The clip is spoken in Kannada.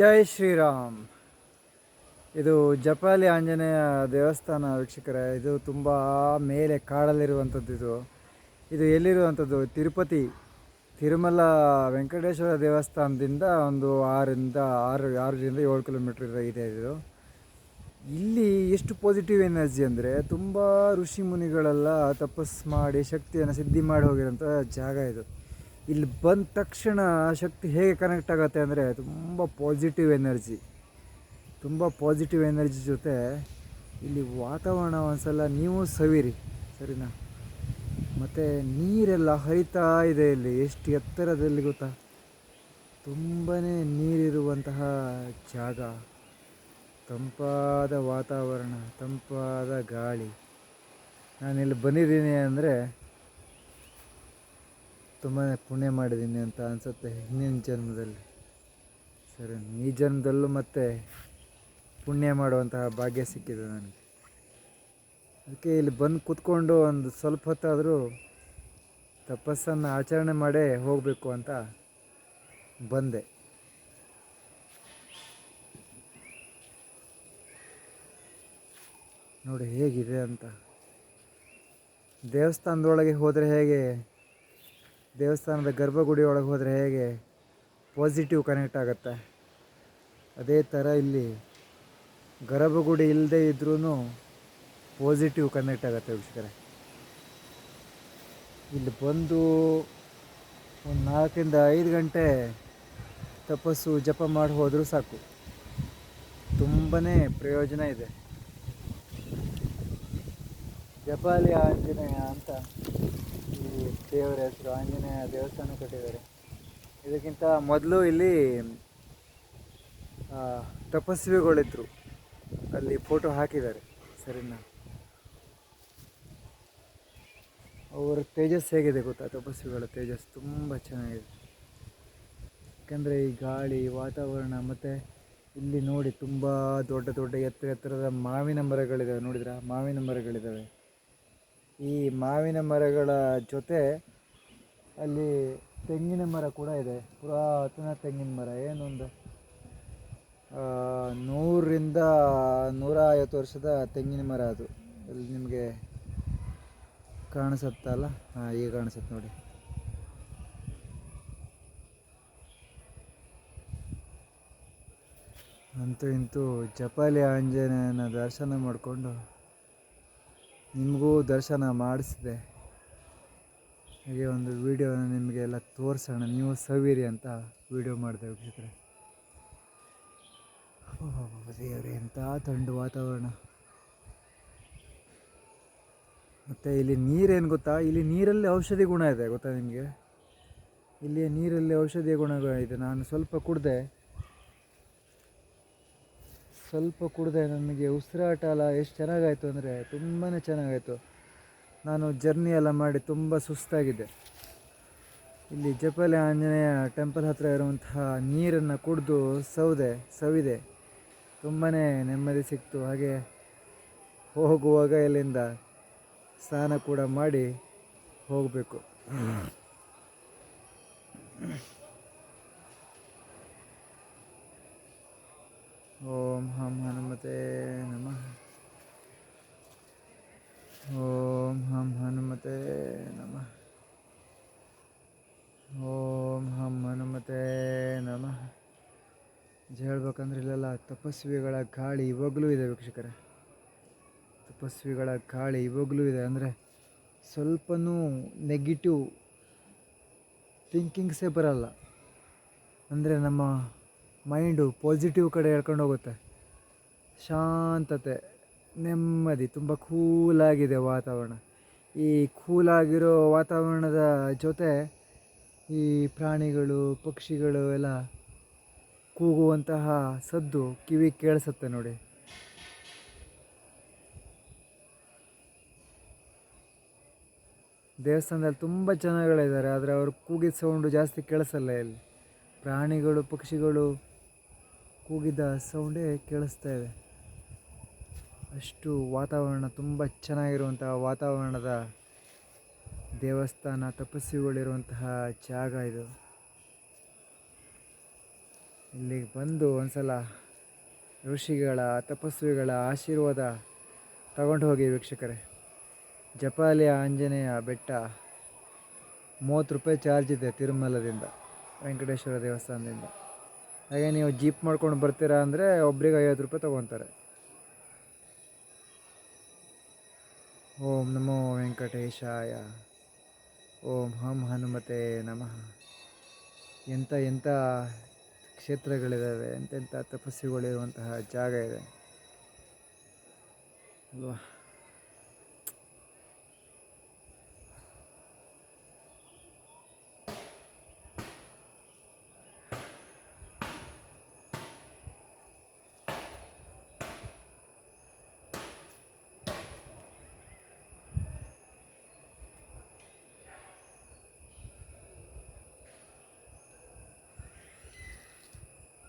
ಜೈ ಶ್ರೀರಾಮ್. ಇದು ಜಪಾಲಿ ಆಂಜನೇಯ ದೇವಸ್ಥಾನ ವೀಕ್ಷಕರೇ, ಇದು ತುಂಬ ಮೇಲೆ ಕಾಡಲ್ಲಿರುವಂಥದ್ದು ಇದು. ಇದು ಎಲ್ಲಿರುವಂಥದ್ದು? ತಿರುಪತಿ, ತಿರುಮಲ ವೆಂಕಟೇಶ್ವರ ದೇವಸ್ಥಾನದಿಂದ ಒಂದು ಆರಿಂದ ಆರು, ಆರರಿಂದ ಏಳು ಕಿಲೋಮೀಟ್ರ್ ಇದೆ ಇದು. ಇಲ್ಲಿ ಎಷ್ಟು ಪಾಸಿಟಿವ್ ಎನರ್ಜಿ ಅಂದರೆ ತುಂಬ ಋಷಿ ಮುನಿಗಳೆಲ್ಲ ತಪಸ್ಸು ಮಾಡಿ, ಶಕ್ತಿಯನ್ನು ಸಿದ್ಧಿ ಮಾಡಿ ಹೋಗಿರೋಂಥ ಜಾಗ ಇದು. ಇಲ್ಲಿ ಬಂದ ತಕ್ಷಣ ಶಕ್ತಿ ಹೇಗೆ ಕನೆಕ್ಟ್ ಆಗುತ್ತೆ ಅಂದರೆ ತುಂಬ ಪಾಸಿಟಿವ್ ಎನರ್ಜಿ ತುಂಬ ಪಾಸಿಟಿವ್ ಎನರ್ಜಿ ಜೊತೆ ಇಲ್ಲಿ ವಾತಾವರಣ ಒಂದ್ಸಲ ನೀವು ಸವಿರಿ, ಸರಿನಾ? ಮತ್ತು ನೀರೆಲ್ಲ ಹರಿತಾ ಇದೆ ಇಲ್ಲಿ, ಎಷ್ಟು ಎತ್ತರದಲ್ಲಿ ಗೊತ್ತಾ? ತುಂಬಾ ನೀರಿರುವಂತಹ ಜಾಗ. ತಂಪಾದ ವಾತಾವರಣ, ತಂಪಾದ ಗಾಳಿ. ನಾನಿಲ್ಲಿ ಬಂದಿದ್ದೀನಿ ಅಂದರೆ ತುಂಬಾ ಪುಣ್ಯ ಮಾಡಿದ್ದೀನಿ ಅಂತ ಅನಿಸುತ್ತೆ ಹಿಂದಿನ ಜನ್ಮದಲ್ಲಿ. ಸರಿ, ಈ ಜನ್ಮದಲ್ಲೂ ಮತ್ತೆ ಪುಣ್ಯ ಮಾಡುವಂತಹ ಭಾಗ್ಯ ಸಿಕ್ಕಿದೆ ನನಗೆ. ಅದಕ್ಕೆ ಇಲ್ಲಿ ಬಂದು ಕೂತ್ಕೊಂಡು ಒಂದು ಸ್ವಲ್ಪ ಹೊತ್ತಾದರೂ ತಪಸ್ಸನ್ನು ಆಚರಣೆ ಮಾಡೇ ಹೋಗಬೇಕು ಅಂತ ಬಂದೆ. ನೋಡಿ ಹೇಗಿದೆ ಅಂತ. ದೇವಸ್ಥಾನದೊಳಗೆ ಹೋದರೆ ಹೇಗೆ ದೇವಸ್ಥಾನದ ಗರ್ಭಗುಡಿ ಒಳಗೆ ಹೋದರೆ ಹೇಗೆ? ಪಾಸಿಟಿವ್ ಕನೆಕ್ಟ್ ಆಗುತ್ತೆ. ಅದೇ ಥರ ಇಲ್ಲಿ ಗರ್ಭಗುಡಿ ಇಲ್ಲದೆ ಇದ್ರೂ ಪಾಸಿಟಿವ್ ಕನೆಕ್ಟ್ ಆಗುತ್ತೆ ವೀಕ್ಷಕರೇ. ಇಲ್ಲಿ ಬಂದು ಒಂದು ನಾಲ್ಕರಿಂದ ಐದು ಗಂಟೆ ತಪಸ್ಸು ಜಪ ಮಾಡಿ ಹೋದರೂ ಸಾಕು. ತುಂಬಾ ಪ್ರಯೋಜನ ಇದೆ. ಜಪಾಲಿ ಆಂಜನೇಯ ಅಂತ ದೇವರ ಹೆಸರು, ಆಂಜನೇಯ ದೇವಸ್ಥಾನ ಕಟ್ಟಿದ್ದಾರೆ. ಇದಕ್ಕಿಂತ ಮೊದಲು ಇಲ್ಲಿ ತಪಸ್ವಿಗಳಿದ್ರು. ಅಲ್ಲಿ ಫೋಟೋ ಹಾಕಿದ್ದಾರೆ, ಸರಿನಾ? ಅವರ ತೇಜಸ್ ಹೇಗಿದೆ ಗೊತ್ತಾ? ತಪಸ್ವಿಗಳ ತೇಜಸ್ ತುಂಬ ಚೆನ್ನಾಗಿದೆ. ಯಾಕಂದರೆ ಈ ಗಾಳಿ, ವಾತಾವರಣ ಮತ್ತು ಇಲ್ಲಿ ನೋಡಿ ತುಂಬ ದೊಡ್ಡ ದೊಡ್ಡ ಎತ್ತರ ಎತ್ತರದ ಮಾವಿನ ಮರಗಳಿದ್ದಾವೆ ನೋಡಿದ್ರ? ಮಾವಿನ ಮರಗಳಿದ್ದಾವೆ ಈ ಮಾವಿನ ಮರಗಳ ಜೊತೆ ಅಲ್ಲಿ ತೆಂಗಿನ ಮರ ಕೂಡ ಇದೆ. ಪುರಾತನ ತೆಂಗಿನ ಮರ. ಏನೊಂದು ನೂರರಿಂದ ನೂರ ಐವತ್ತು ವರ್ಷದ ತೆಂಗಿನ ಮರ ಅದು. ಅಲ್ಲಿ ನಿಮಗೆ ಕಾಣಿಸುತ್ತಲ್ಲ ಹಾಂ ಈಗ ಕಾಣಿಸುತ್ತೆ ನೋಡಿ. ಅಂತೂ ಇಂತೂ ಜಪಾಲಿ ಆಂಜನೇಯನ ದರ್ಶನ ಮಾಡಿಕೊಂಡು ನಿಮಗೂ ದರ್ಶನ ಮಾಡಿಸಿದೆ. ಹಾಗೆ ಒಂದು ವಿಡಿಯೋನ ನಿಮಗೆಲ್ಲ ತೋರಿಸೋಣ. ನೀವು ಸವಿರಿ ಅಂತ ವಿಡಿಯೋ ಮಾಡಿದೆ ವೀಕ್ಷಕರೇ. ದೇವರೇ, ಎಂಥ ಥಂಡು ವಾತಾವರಣ. ಮತ್ತು ಇಲ್ಲಿ ನೀರೇನು ಗೊತ್ತಾ? ಇಲ್ಲಿ ನೀರಲ್ಲಿ ಔಷಧಿ ಗುಣ ಇದೆ, ಗೊತ್ತಾ ನಿಮಗೆ? ಇಲ್ಲಿ ನೀರಲ್ಲಿ ಔಷಧಿ ಗುಣ ಇದೆ ನಾನು ಸ್ವಲ್ಪ ಕುಡಿದೆ. ಸ್ವಲ್ಪ ಕುಡಿದೆ ನನಗೆ ಉಸಿರಾಟ ಎಲ್ಲ ಎಷ್ಟು ಚೆನ್ನಾಗಾಯಿತು ಅಂದರೆ ತುಂಬಾ ಚೆನ್ನಾಗಾಯಿತು. ನಾನು ಜರ್ನಿ ಎಲ್ಲ ಮಾಡಿ ತುಂಬ ಸುಸ್ತಾಗಿದ್ದೆ ಇಲ್ಲಿ ಜಪಾಲಿ ಆಂಜನೇಯ ಟೆಂಪಲ್ ಹತ್ತಿರ ಇರುವಂತಹ ನೀರನ್ನು ಕುಡಿದು ಸೌದೆ, ಸವಿದೆ. ತುಂಬಾ ನೆಮ್ಮದಿ ಸಿಕ್ತು. ಹಾಗೆ ಹೋಗುವಾಗ ಇಲ್ಲಿಂದ ಸ್ನಾನ ಕೂಡ ಮಾಡಿ ಹೋಗಬೇಕು. ಓಂ ಹಂ ಹನುಮತೆ ನಮಃ. ಓಂ ಹಂ ಹನುಮತೆ ನಮಃ. ಓಂ ಹಂ ಹನುಮತೆ ನಮಃ. ಹೇಳ್ಬೇಕಂದ್ರೆ ಇಲ್ಲೆಲ್ಲ ತಪಸ್ವಿಗಳ ಗಾಳಿ ಇವಾಗಲೂ ಇದೆ ವೀಕ್ಷಕರ. ತಪಸ್ವಿಗಳ ಗಾಳಿ ಇವಾಗಲೂ ಇದೆ ಅಂದರೆ ಸ್ವಲ್ಪನೂ ನೆಗೆಟಿವ್ ಥಿಂಕಿಂಗ್ಸೇ ಬರಲ್ಲ. ಅಂದರೆ ನಮ್ಮ ಮೈಂಡು ಪಾಸಿಟಿವ್ ಕಡೆ ಎಳ್ಕೊಂಡು ಹೋಗುತ್ತೆ. ಶಾಂತತೆ, ನೆಮ್ಮದಿ, ತುಂಬ ಕೂಲಾಗಿದೆ ವಾತಾವರಣ. ಈ ಕೂಲಾಗಿರೋ ವಾತಾವರಣದ ಜೊತೆ ಈ ಪ್ರಾಣಿಗಳು, ಪಕ್ಷಿಗಳು ಎಲ್ಲ ಕೂಗುವಂತಹ ಸದ್ದು ಕಿವಿ ಕೇಳಿಸುತ್ತೆ ನೋಡಿ. ದೇವಸ್ಥಾನದಲ್ಲಿ ತುಂಬ ಜನಗಳಿದ್ದಾರೆ, ಆದರೆ ಅವರು ಕೂಗಿದ ಸೌಂಡು ಜಾಸ್ತಿ ಕೇಳಿಸಲ್ಲ ಇಲ್ಲಿ. ಪ್ರಾಣಿಗಳು, ಪಕ್ಷಿಗಳು ಕೂಗಿದ ಸೌಂಡೇ ಕೇಳಿಸ್ತಾ ಇದೆ. ಅಷ್ಟು ವಾತಾವರಣ ತುಂಬ ಚೆನ್ನಾಗಿರುವಂತಹ ವಾತಾವರಣದ ದೇವಸ್ಥಾನ ತಪಸ್ವಿಗಳಿರುವಂತಹ ಜಾಗ ಇದು. ಇಲ್ಲಿಗೆ ಬಂದು ಒಂದ್ಸಲ ಋಷಿಗಳ, ತಪಸ್ವಿಗಳ ಆಶೀರ್ವಾದ ತಗೊಂಡು ಹೋಗಿ ವೀಕ್ಷಕರೇ. ಜಪಾಲಿ ಆಂಜನೇಯ ಬೆಟ್ಟ ಮೂವತ್ತು ರೂಪಾಯಿ ಚಾರ್ಜ್ ಇದೆ ತಿರುಮಲದಿಂದ, ವೆಂಕಟೇಶ್ವರ ದೇವಸ್ಥಾನದಿಂದ. ಹಾಗೆ ನೀವು ಜೀಪ್ ಮಾಡ್ಕೊಂಡು ಬರ್ತೀರಾ ಅಂದರೆ ಒಬ್ರಿಗೆ ಐವತ್ತು ರೂಪಾಯಿ ತೊಗೊತಾರೆ ಓಂ ನಮೋ ವೆಂಕಟೇಶಾಯ. ಓಂ ಹಂ ಹನುಮತೆ ನಮಃ. ಎಂಥ ಎಂಥ ಕ್ಷೇತ್ರಗಳಿದ್ದಾವೆ ಎಂತೆಂಥ ತಪಸ್ಸುಗಳಿರುವಂತಹ ಜಾಗ ಇದೆ. ಅಲ್ವಾ?